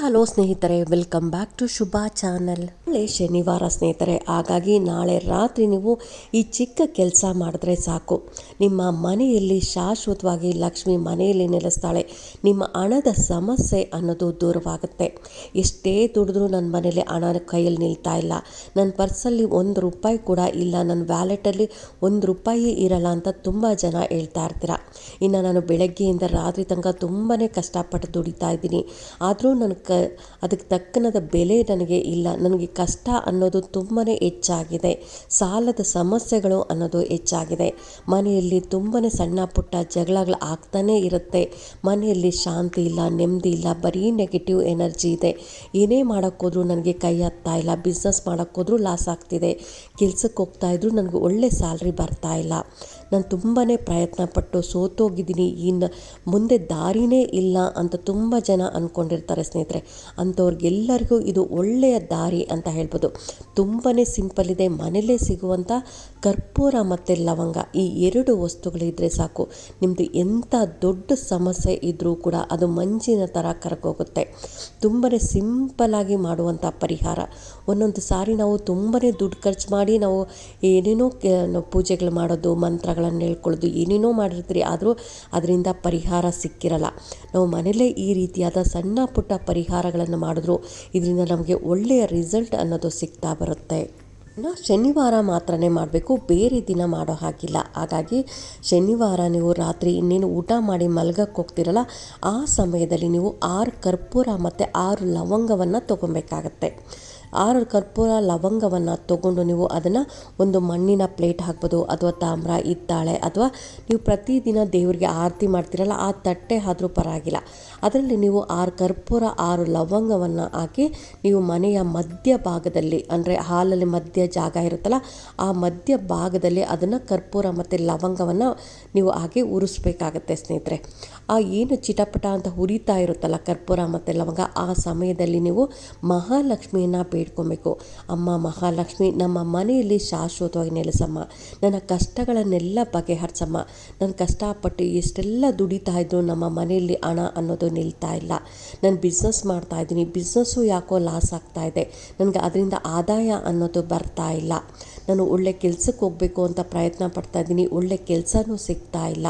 Hello ಸ್ನೇಹಿತರೆ, welcome back to Shubha channel. ನಾಳೆ ಶನಿವಾರ ಸ್ನೇಹಿತರೆ, ಹಾಗಾಗಿ ನಾಳೆ ರಾತ್ರಿ ನೀವು ಈ ಚಿಕ್ಕ ಕೆಲಸ ಮಾಡಿದ್ರೆ ಸಾಕು. ನಿಮ್ಮ ಮನೆಯಲ್ಲಿ ಶಾಶ್ವತವಾಗಿ ಲಕ್ಷ್ಮಿ ಮನೆಯಲ್ಲಿ ನೆಲೆಸ್ತಾಳೆ. ನಿಮ್ಮ ಹಣದ ಸಮಸ್ಯೆ ಅನ್ನೋದು ದೂರವಾಗುತ್ತೆ. ಎಷ್ಟೇ ದುಡಿದ್ರು ನನ್ನ ಮನೇಲಿ ಹಣ ಕೈಯಲ್ಲಿ ನಿಲ್ತಾ ಇಲ್ಲ. ನನ್ನ ಪರ್ಸಲ್ಲಿ ಒಂದು ರೂಪಾಯಿ ಕೂಡ ಇಲ್ಲ. ನನ್ನ ವ್ಯಾಲೆಟಲ್ಲಿ ಒಂದು ರೂಪಾಯಿ ಇರಲ್ಲ ಅಂತ ತುಂಬ ಜನ ಹೇಳ್ತಾ ಇರ್ತೀರ. ಇನ್ನು ನಾನು ಬೆಳಗ್ಗೆಯಿಂದ ರಾತ್ರಿ ತನಕ ತುಂಬಾ ಕಷ್ಟಪಟ್ಟು ದುಡಿತಾ ಇದ್ದೀನಿ. ಆದರೂ ನನಗೆ ಕ ಅದಕ್ಕೆ ತಕ್ಕನಾದ ಬೆಲೆ ನನಗೆ ಇಲ್ಲ. ನನಗೆ ಕಷ್ಟ ಅನ್ನೋದು ತುಂಬಾ ಹೆಚ್ಚಾಗಿದೆ. ಸಾಲದ ಸಮಸ್ಯೆಗಳು ಅನ್ನೋದು ಹೆಚ್ಚಾಗಿದೆ. ಮನೆಯಲ್ಲಿ ತುಂಬಾ ಸಣ್ಣ ಪುಟ್ಟ ಜಗಳಗಳು ಆಗ್ತಾನೇ ಇರುತ್ತೆ. ಮನೆಯಲ್ಲಿ ಶಾಂತಿ ಇಲ್ಲ, ನೆಮ್ಮದಿ ಇಲ್ಲ, ಬರೀ ನೆಗೆಟಿವ್ ಎನರ್ಜಿ ಇದೆ. ಏನೇ ಮಾಡೋಕ್ಕೋದ್ರೂ ನನಗೆ ಕೈ ಹತ್ತಾ ಇಲ್ಲ ಬಿಸ್ನೆಸ್ ಮಾಡೋಕ್ಕೋದ್ರೂ ಲಾಸ್ ಆಗ್ತಿದೆ. ಕೆಲ್ಸಕ್ಕೆ ಹೋಗ್ತಾ ಇದ್ದರೂ ನನಗೆ ಒಳ್ಳೆ ಸ್ಯಾಲ್ರಿ ಬರ್ತಾ ಇಲ್ಲ. ನಾನು ತುಂಬಾ ಪ್ರಯತ್ನ ಪಟ್ಟು ಸೋತೋಗಿದ್ದೀನಿ. ಇನ್ನು ಮುಂದೆ ದಾರಿನೇ ಇಲ್ಲ ಅಂತ ತುಂಬ ಜನ ಅಂದ್ಕೊಂಡಿರ್ತಾರೆ ಸ್ನೇಹಿತರೆ. ಅಂಥವ್ರಿಗೆಲ್ಲರಿಗೂ ಇದು ಒಳ್ಳೆಯ ದಾರಿ ಅಂತ ಹೇಳ್ಬೋದು. ತುಂಬಾ ಸಿಂಪಲ್ ಇದೆ. ಮನೆಯಲ್ಲೇ ಸಿಗುವಂಥ ಕರ್ಪೂರ ಮತ್ತು ಲವಂಗ ಈ ಎರಡು ವಸ್ತುಗಳಿದ್ದರೆ ಸಾಕು. ನಿಮ್ಮದು ಎಂಥ ದೊಡ್ಡ ಸಮಸ್ಯೆ ಇದ್ದರೂ ಕೂಡ ಅದು ಮಂಜಿನ ಥರ ಕರಗೋಗುತ್ತೆ. ತುಂಬಾ ಸಿಂಪಲಾಗಿ ಮಾಡುವಂಥ ಪರಿಹಾರ. ಒಂದೊಂದು ಸಾರಿ ನಾವು ತುಂಬಾ ದುಡ್ಡು ಖರ್ಚು ಮಾಡಿ ನಾವು ಏನೇನೋ ಪೂಜೆಗಳು ಮಾಡೋದು ಮಂತ್ರಗಳನ್ನು ಹೇಳ್ಕೊಳ್ಳೋದು ಏನೇನೋ ಮಾಡಿರ್ತೀರಿ, ಆದರೂ ಅದರಿಂದ ಪರಿಹಾರ ಸಿಕ್ಕಿರಲ್ಲ. ನಾವು ಮನೆಯಲ್ಲೇ ಈ ರೀತಿಯಾದ ಸಣ್ಣ ಪುಟ್ಟ ಪರಿಹಾರಗಳನ್ನು ಮಾಡಿದ್ರು, ಇದರಿಂದ ನಮಗೆ ಒಳ್ಳೆಯ ರಿಸಲ್ಟ್ ಅನ್ನೋದು ಸಿಗ್ತಾ ಬರುತ್ತೆ. ಇನ್ನು ಶನಿವಾರ ಮಾತ್ರನೇ ಮಾಡಬೇಕು, ಬೇರೆ ದಿನ ಮಾಡೋ ಹಾಗಿಲ್ಲ. ಹಾಗಾಗಿ ಶನಿವಾರ ನೀವು ರಾತ್ರಿ ಇನ್ನೇನು ಊಟ ಮಾಡಿ ಮಲ್ಗಕ್ಕೆ ಹೋಗ್ತಿರಲ್ಲ, ಆ ಸಮಯದಲ್ಲಿ ನೀವು ಆರು ಕರ್ಪೂರ ಮತ್ತು ಆರು ಲವಂಗವನ್ನು ತೊಗೊಬೇಕಾಗತ್ತೆ. ಆರು ಕರ್ಪೂರ ಲವಂಗವನ್ನು ತಗೊಂಡು ನೀವು ಅದನ್ನು ಒಂದು ಮಣ್ಣಿನ ಪ್ಲೇಟ್ ಹಾಕ್ಬೋದು, ಅಥವಾ ತಾಮ್ರ ಇತ್ತಾಳೆ ಅಥವಾ ನೀವು ಪ್ರತಿದಿನ ದೇವರಿಗೆ ಆರತಿ ಮಾಡ್ತೀರಲ್ಲ, ಆ ತಟ್ಟೆ ಆದರೂ ಪರವಾಗಿಲ್ಲ. ಅದರಲ್ಲಿ ನೀವು ಆರು ಕರ್ಪೂರ, ಆರು ಲವಂಗವನ್ನು ಹಾಕಿ ನೀವು ಮನೆಯ ಮಧ್ಯ ಭಾಗದಲ್ಲಿ, ಅಂದರೆ ಹಾಲಲ್ಲಿ ಮಧ್ಯ ಜಾಗ ಇರುತ್ತಲ್ಲ, ಆ ಮಧ್ಯ ಭಾಗದಲ್ಲಿ ಅದನ್ನು ಕರ್ಪೂರ ಮತ್ತು ಲವಂಗವನ್ನು ನೀವು ಹಾಗೆ ಉರಿಸ್ಬೇಕಾಗತ್ತೆ ಸ್ನೇಹಿತರೆ. ಆ ಏನು ಚಿಟಪಟ ಅಂತ ಉರಿತಾ ಇರುತ್ತಲ್ಲ ಕರ್ಪೂರ ಮತ್ತು ಲವಂಗ, ಆ ಸಮಯದಲ್ಲಿ ನೀವು ಮಹಾಲಕ್ಷ್ಮಿಯನ್ನು ಬೇಡ್ಕೊಬೇಕು. ಅಮ್ಮ ಮಹಾಲಕ್ಷ್ಮಿ, ನಮ್ಮ ಮನೆಯಲ್ಲಿ ಶಾಶ್ವತವಾಗಿ ನೆಲೆಸಮ್ಮ. ನನ್ನ ಕಷ್ಟಗಳನ್ನೆಲ್ಲ ಬಗೆಹರಿಸಮ್ಮ. ನಾನು ಕಷ್ಟಪಟ್ಟು ಎಷ್ಟೆಲ್ಲ ದುಡಿತಾ ಇದ್ರು ನಮ್ಮ ಮನೆಯಲ್ಲಿ ಹಣ ಅನ್ನೋದು ನಿಲ್ತಾ ಇಲ್ಲ. ನಾನು ಬಿಸ್ನೆಸ್ ಮಾಡ್ತಾ ಇದ್ದೀನಿ. ಬಿಸ್ನೆಸ್ಸು ಯಾಕೋ ಲಾಸ್ ಆಗ್ತಾ ಇದೆ. ನನಗೆ ಅದರಿಂದ ಆದಾಯ ಅನ್ನೋದು ಬರ್ತಾ ಇಲ್ಲ. ನಾನು ಒಳ್ಳೆ ಕೆಲಸಕ್ಕೆ ಹೋಗಬೇಕು ಅಂತ ಪ್ರಯತ್ನ ಪಡ್ತಾ ಇದ್ದೀನಿ. ಒಳ್ಳೆ ಕೆಲಸನೂ ಸಿಗ್ತಾ ಇಲ್ಲ.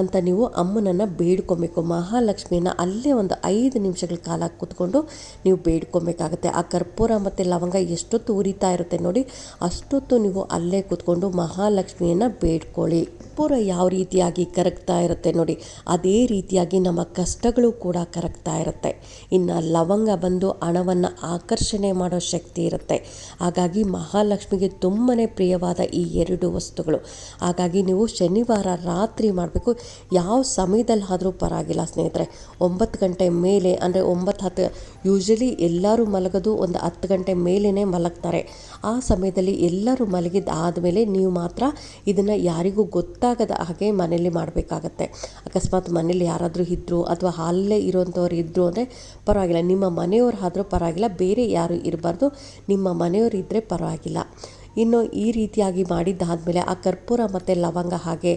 ಅಂತ ನೀವು ಅಮ್ಮನನ್ನು ಬೇಡ್ಕೊಬೇಕು. ಮಹಾಲಕ್ಷ್ಮಿಯನ್ನು ಅಲ್ಲೇ ಒಂದು ಐದು ನಿಮಿಷಗಳ ಕಾಲ ಕೂತ್ಕೊಂಡು ನೀವು ಬೇಡ್ಕೊಬೇಕಾಗತ್ತೆ. ಆ ಕರ್ಪೂರ ಮತ್ತು ಲವಂಗ ಎಷ್ಟೊತ್ತು ಉರಿತಾ ಇರುತ್ತೆ ನೋಡಿ, ಅಷ್ಟೊತ್ತು ನೀವು ಅಲ್ಲೇ ಕೂತ್ಕೊಂಡು ಮಹಾಲಕ್ಷ್ಮಿಯನ್ನು ಬೇಡ್ಕೊಳ್ಳಿ. ಕರ್ಪೂರ ಯಾವ ರೀತಿಯಾಗಿ ಕರಗ್ತಾ ಇರುತ್ತೆ ನೋಡಿ, ಅದೇ ರೀತಿಯಾಗಿ ನಮ್ಮ ಕಷ್ಟಗಳು ಕೂಡ ಕರಗ್ತಾ ಇರುತ್ತೆ. ಇನ್ನು ಲವಂಗ ಬಂದು ಹಣವನ್ನು ಆಕರ್ಷಣೆ ಮಾಡೋ ಶಕ್ತಿ ಇರುತ್ತೆ. ಹಾಗಾಗಿ ಮಹಾಲಕ್ಷ್ಮಿಗೆ ತುಂಬಾ ಪ್ರಿಯವಾದ ಈ ಎರಡು ವಸ್ತುಗಳು. ಹಾಗಾಗಿ ನೀವು ಶನಿವಾರ ರಾತ್ರಿ ಮಾಡಬೇಕು. ಯಾವ ಸಮಯದಲ್ಲಿ ಆದರೂ ಪರವಾಗಿಲ್ಲ ಸ್ನೇಹಿತರೆ. ಒಂಬತ್ತು ಗಂಟೆ ಮೇಲೆ, ಅಂದರೆ ಒಂಬತ್ತು ಹತ್ತು ಯೂಶ್ವಲಿ ಎಲ್ಲರೂ ಮಲಗೋದು ಒಂದು ಹತ್ತು ಗಂಟೆ ಮೇಲೇ ಮಲಗ್ತಾರೆ. ಆ ಸಮಯದಲ್ಲಿ ಎಲ್ಲರೂ ಮಲಗಿದ ಆದಮೇಲೆ ನೀವು ಮಾತ್ರ ಇದನ್ನು ಯಾರಿಗೂ ಗೊತ್ತಾಗದ ಹಾಗೆ ಮನೇಲಿ ಮಾಡಬೇಕಾಗತ್ತೆ. ಅಕಸ್ಮಾತ್ ಮನೇಲಿ ಯಾರಾದರೂ ಇದ್ದರು ಅಥವಾ ಅಲ್ಲೇ ಇರೋಂಥವ್ರು ಇದ್ದರು ಅಂದರೆ ಪರವಾಗಿಲ್ಲ. ನಿಮ್ಮ ಮನೆಯವ್ರು ಆದರೂ ಪರವಾಗಿಲ್ಲ. ಬೇರೆ ಯಾರು ಇರಬಾರ್ದು. ನಿಮ್ಮ ಮನೆಯವರು ಇದ್ದರೆ ಪರವಾಗಿಲ್ಲ. ಇನ್ನು ಈ ರೀತಿಯಾಗಿ ಮಾಡಿದ್ದಾದಮೇಲೆ ಆ ಕರ್ಪೂರ ಮತ್ತು ಲವಂಗ ಹಾಗೆ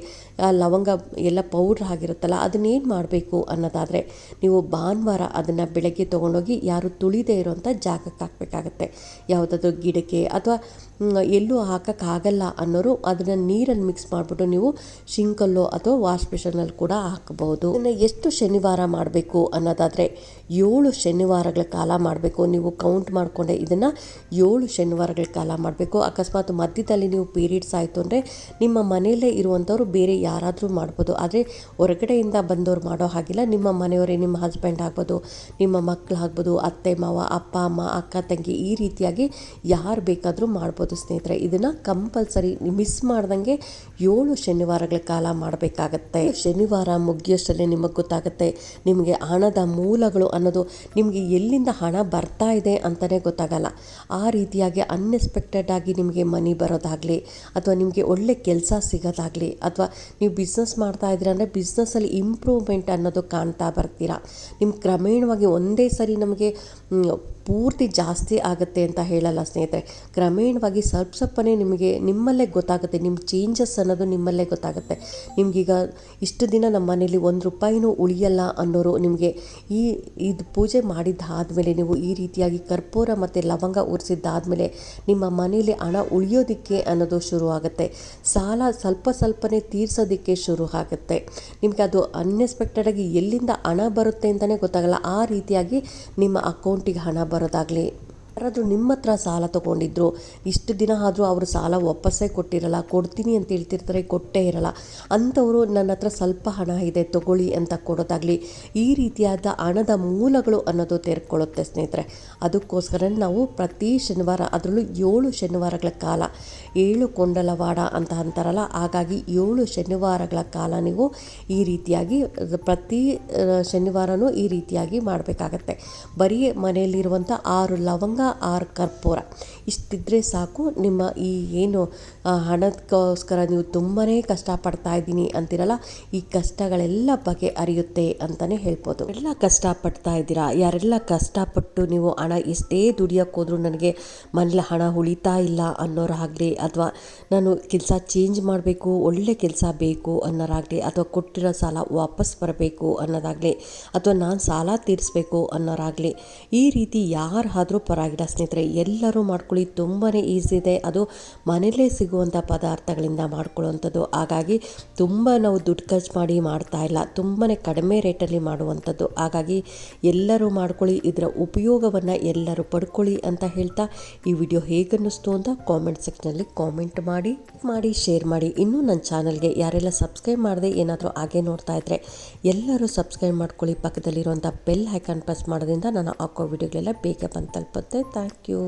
ಲವಂಗ ಎಲ್ಲ ಪೌಡ್ರ್ ಆಗಿರುತ್ತಲ್ಲ, ಅದನ್ನೇನು ಮಾಡಬೇಕು ಅನ್ನೋದಾದರೆ ನೀವು ಭಾನುವಾರ ಅದನ್ನು ಬೆಳಗ್ಗೆ ತೊಗೊಂಡೋಗಿ ಯಾರು ತುಳಿದೇ ಇರೋಂಥ ಜಾಗಕ್ಕೆ ಹಾಕಬೇಕಾಗತ್ತೆ. ಯಾವುದಾದ್ರೂ ಗಿಡಕ್ಕೆ ಅಥವಾ ಎಲ್ಲೂ ಹಾಕೋಕ್ಕಾಗಲ್ಲ ಅನ್ನೋರು ಅದನ್ನು ನೀರನ್ನು ಮಿಕ್ಸ್ ಮಾಡಿಬಿಟ್ಟು ನೀವು ಶಿಂಕಲ್ಲೋ ಅಥವಾ ವಾಶ್ ಬೇಷನಲ್ಲಿ ಕೂಡ ಹಾಕಬಹುದು. ಇನ್ನು ಎಷ್ಟು ಶನಿವಾರ ಮಾಡಬೇಕು ಅನ್ನೋದಾದರೆ ಏಳು ಶನಿವಾರಗಳ ಕಾಲ ಮಾಡಬೇಕು. ನೀವು ಕೌಂಟ್ ಮಾಡಿಕೊಂಡೆ ಇದನ್ನು ಏಳು ಶನಿವಾರಗಳ ಕಾಲ ಮಾಡಬೇಕು. ಅಕಸ್ಮಾತ್ ಮಧ್ಯದಲ್ಲಿ ನೀವು ಪೀರಿಯಡ್ಸ್ ಆಯಿತು ಅಂದರೆ ನಿಮ್ಮ ಮನೆಯಲ್ಲೇ ಇರುವಂಥವ್ರು ಬೇರೆ ಯಾರಾದರೂ ಮಾಡ್ಬೋದು. ಆದರೆ ಹೊರಗಡೆಯಿಂದ ಬಂದವ್ರು ಮಾಡೋ ಹಾಗಿಲ್ಲ. ನಿಮ್ಮ ಮನೆಯವರೇ ನಿಮ್ಮ ಹಸ್ಬೆಂಡ್ ಆಗ್ಬೋದು, ನಿಮ್ಮ ಮಕ್ಕಳು ಆಗ್ಬೋದು, ಅತ್ತೆ, ಮಾವ, ಅಪ್ಪ, ಅಮ್ಮ, ಅಕ್ಕ, ತಂಗಿ ಈ ರೀತಿಯಾಗಿ ಯಾರು ಬೇಕಾದರೂ ಮಾಡ್ಬೋದು ಸ್ನೇಹಿತರೆ. ಇದನ್ನು ಕಂಪಲ್ಸರಿ ಮಿಸ್ ಮಾಡ್ದಂಗೆ ಏಳು ಶನಿವಾರಗಳ ಕಾಲ ಮಾಡಬೇಕಾಗತ್ತೆ. ಶನಿವಾರ ಮುಗಿಯೋಷ್ಟರಲ್ಲಿ ನಿಮಗೆ ಗೊತ್ತಾಗುತ್ತೆ. ನಿಮಗೆ ಹಣದ ಮೂಲಗಳು ಅನ್ನೋದು, ನಿಮಗೆ ಎಲ್ಲಿಂದ ಹಣ ಬರ್ತಾ ಇದೆ ಅಂತಲೇ ಗೊತ್ತಾಗಲ್ಲ. ಆ ರೀತಿಯಾಗಿ ಅನ್ಎಕ್ಸ್ಪೆಕ್ಟೆಡ್ ಆಗಿ ನಿಮಗೆ ನಿಮಗೆ ಮನಿ ಬರೋದಾಗಲಿ ಅಥವಾ ನಿಮಗೆ ಒಳ್ಳೆ ಕೆಲಸ ಸಿಗೋದಾಗಲಿ ಅಥವಾ ನೀವು ಬಿಸ್ನೆಸ್ ಮಾಡ್ತಾ ಇದ್ದೀರ ಅಂದರೆ ಬಿಸ್ನೆಸ್ಸಲ್ಲಿ ಇಂಪ್ರೂವ್ಮೆಂಟ್ ಅನ್ನೋದು ಕಾಣ್ತಾ ಬರ್ತೀರಾ. ನಿಮ್ಮ ಕ್ರಮೇಣವಾಗಿ ಒಂದೇ ಸರಿ ನಮಗೆ ಪೂರ್ತಿ ಜಾಸ್ತಿ ಆಗುತ್ತೆ ಅಂತ ಹೇಳಲ್ಲ ಸ್ನೇಹಿತರೆ. ಕ್ರಮೇಣವಾಗಿ ಸ್ವಲ್ಪ ಸ್ವಲ್ಪನೇ ನಿಮಗೆ, ನಿಮ್ಮಲ್ಲೇ ಗೊತ್ತಾಗುತ್ತೆ ನಿಮ್ಮ ಚೇಂಜಸ್ ಅನ್ನೋದು ನಿಮ್ಮಲ್ಲೇ ಗೊತ್ತಾಗುತ್ತೆ. ನಿಮಗೀಗ ಇಷ್ಟು ದಿನ ನಮ್ಮ ಮನೇಲಿ ಒಂದು ರೂಪಾಯಿನೂ ಉಳಿಯಲ್ಲ ಅನ್ನೋರು ನಿಮಗೆ ಈ, ಇದು ಪೂಜೆ ಮಾಡಿದ್ದಾದಮೇಲೆ, ನೀವು ಈ ರೀತಿಯಾಗಿ ಕರ್ಪೂರ ಮತ್ತು ಲವಂಗ ಉರಿಸಿದ್ದಾದಮೇಲೆ ನಿಮ್ಮ ಮನೇಲಿ ಹಣ ಉಳಿಯೋದಕ್ಕೆ ಅನ್ನೋದು ಶುರು ಆಗುತ್ತೆ. ಸಾಲ ಸ್ವಲ್ಪ ಸ್ವಲ್ಪನೇ ತೀರ್ಸೋದಕ್ಕೆ ಶುರು ಆಗುತ್ತೆ. ನಿಮಗೆ ಅದು ಅನ್ಎಕ್ಸ್ಪೆಕ್ಟೆಡಾಗಿ ಎಲ್ಲಿಂದ ಹಣ ಬರುತ್ತೆ ಅಂತಲೇ ಗೊತ್ತಾಗಲ್ಲ. ಆ ರೀತಿಯಾಗಿ ನಿಮ್ಮ ಅಕೌಂಟಿಗೆ ಹಣ ಬರೋದಾಗಲಿ ಯಾರಾದರೂ ನಿಮ್ಮ ಹತ್ರ ಸಾಲ ತಗೊಂಡಿದ್ರು, ಇಷ್ಟು ದಿನ ಆದರೂ ಅವರು ಸಾಲ ವಾಪಸ್ಸೇ ಕೊಟ್ಟಿರಲ್ಲ, ಕೊಡ್ತೀನಿ ಅಂತ ಹೇಳ್ತಿರ್ತಾರೆ, ಕೊಟ್ಟೇ ಇರಲ್ಲ. ಅಂಥವರು ನನ್ನ ಹತ್ರ ಸ್ವಲ್ಪ ಹಣ ಇದೆ, ತಗೊಳ್ಳಿ ಅಂತ ಕೊಡೋದಾಗಲಿ ಈ ರೀತಿಯಾದ ಹಣದ ಮೂಲಗಳು ಅನ್ನೋದು ತೆರ್ಕೊಳ್ಳುತ್ತೆ ಸ್ನೇಹಿತರೆ. ಅದಕ್ಕೋಸ್ಕರ ನಾವು ಪ್ರತಿ ಶನಿವಾರ, ಅದರಲ್ಲೂ ಏಳು ಶನಿವಾರಗಳ ಕಾಲ, ಏಳು ಕೊಂಡಲವಾಡ ಅಂತ ಅಂತಾರಲ್ಲ, ಹಾಗಾಗಿ ಏಳು ಶನಿವಾರಗಳ ಕಾಲ ನೀವು ಈ ರೀತಿಯಾಗಿ, ಪ್ರತಿ ಶನಿವಾರನೂ ಈ ರೀತಿಯಾಗಿ ಮಾಡಬೇಕಾಗತ್ತೆ. ಬರೀ ಮನೆಯಲ್ಲಿರುವಂಥ ಆರು ಲವಂಗ ಆರು ಕರ್ಪೂರ. ಇಷ್ಟಿದ್ರೆ ಸಾಕು, ನಿಮ್ಮ ಈ ಏನು ಹಣಕ್ಕೋಸ್ಕರ ನೀವು ತುಂಬಾ ಕಷ್ಟಪಡ್ತಾ ಇದ್ದೀನಿ ಅಂತಿರಲ್ಲ, ಈ ಕಷ್ಟಗಳೆಲ್ಲ ಬಗೆ ಅರಿಯುತ್ತೆ ಅಂತಲೇ ಹೇಳ್ಬೋದು. ಎಲ್ಲ ಕಷ್ಟಪಡ್ತಾ ಇದ್ದೀರಾ? ಯಾರೆಲ್ಲ ಕಷ್ಟಪಟ್ಟು ನೀವು ಹಣ ಎಷ್ಟೇ ದುಡಿಯೋಕ್ಕೋದ್ರು ನನಗೆ ಮನೇಲಿ ಹಣ ಉಳಿತಾ ಇಲ್ಲ ಅನ್ನೋರಾಗಲಿ, ಅಥವಾ ನಾನು ಕೆಲಸ ಚೇಂಜ್ ಮಾಡಬೇಕು, ಒಳ್ಳೆ ಕೆಲಸ ಬೇಕು ಅನ್ನೋರಾಗಲಿ, ಅಥವಾ ಕೊಟ್ಟಿರೋ ಸಾಲ ವಾಪಸ್ ಬರಬೇಕು ಅನ್ನೋದಾಗಲಿ, ಅಥವಾ ನಾನು ಸಾಲ ತೀರಿಸಬೇಕು ಅನ್ನೋರಾಗಲಿ, ಈ ರೀತಿ ಯಾರಾದರೂ ಪರವಾಗಿಲ್ಲ ಸ್ನೇಹಿತರೆ, ಎಲ್ಲರೂ ಮಾಡ್ಕೊಳ್ಳಿ. ತುಂಬಾ ಈಸಿ ಇದೆ. ಅದು ಮನೆಯಲ್ಲೇ ಸಿಗುವಂಥ ಪದಾರ್ಥಗಳಿಂದ ಮಾಡ್ಕೊಳ್ಳುವಂಥದ್ದು. ಹಾಗಾಗಿ ತುಂಬ ನಾವು ದುಡ್ಡು ಖರ್ಚು ಮಾಡಿ ಮಾಡ್ತಾ ಇಲ್ಲ. ತುಂಬಾ ಕಡಿಮೆ ರೇಟಲ್ಲಿ ಮಾಡುವಂಥದ್ದು. ಹಾಗಾಗಿ ಎಲ್ಲರೂ ಮಾಡ್ಕೊಳ್ಳಿ. ಇದರ ಉಪಯೋಗವನ್ನು ಎಲ್ಲರೂ ಪಡ್ಕೊಳ್ಳಿ ಅಂತ ಹೇಳ್ತಾ ಈ ವಿಡಿಯೋ ಹೇಗನ್ನಿಸ್ತು ಅಂತ ಕಾಮೆಂಟ್ ಸೆಕ್ಷನಲ್ಲಿ ಕಾಮೆಂಟ್ ಮಾಡಿ ಮಾಡಿ, ಶೇರ್ ಮಾಡಿ. ಇನ್ನೂ ನನ್ನ ಚಾನಲ್ಗೆ ಯಾರೆಲ್ಲ ಸಬ್ಸ್ಕ್ರೈಬ್ ಮಾಡದೆ ಏನಾದರೂ ಹಾಗೆ ನೋಡ್ತಾ ಇದ್ದರೆ ಎಲ್ಲರೂ ಸಬ್ಸ್ಕ್ರೈಬ್ ಮಾಡ್ಕೊಳ್ಳಿ. ಪಕ್ಕದಲ್ಲಿರುವಂಥ ಬೆಲ್ ಐಕಾನ್ ಪ್ರೆಸ್ ಮಾಡೋದ್ರಿಂದ ನಾನು ಹಾಕೋ ವಿಡಿಯೋಗಳೆಲ್ಲ ಬೇಗ ಬಂದು ತಲುಪುತ್ತೆ. তার কেউ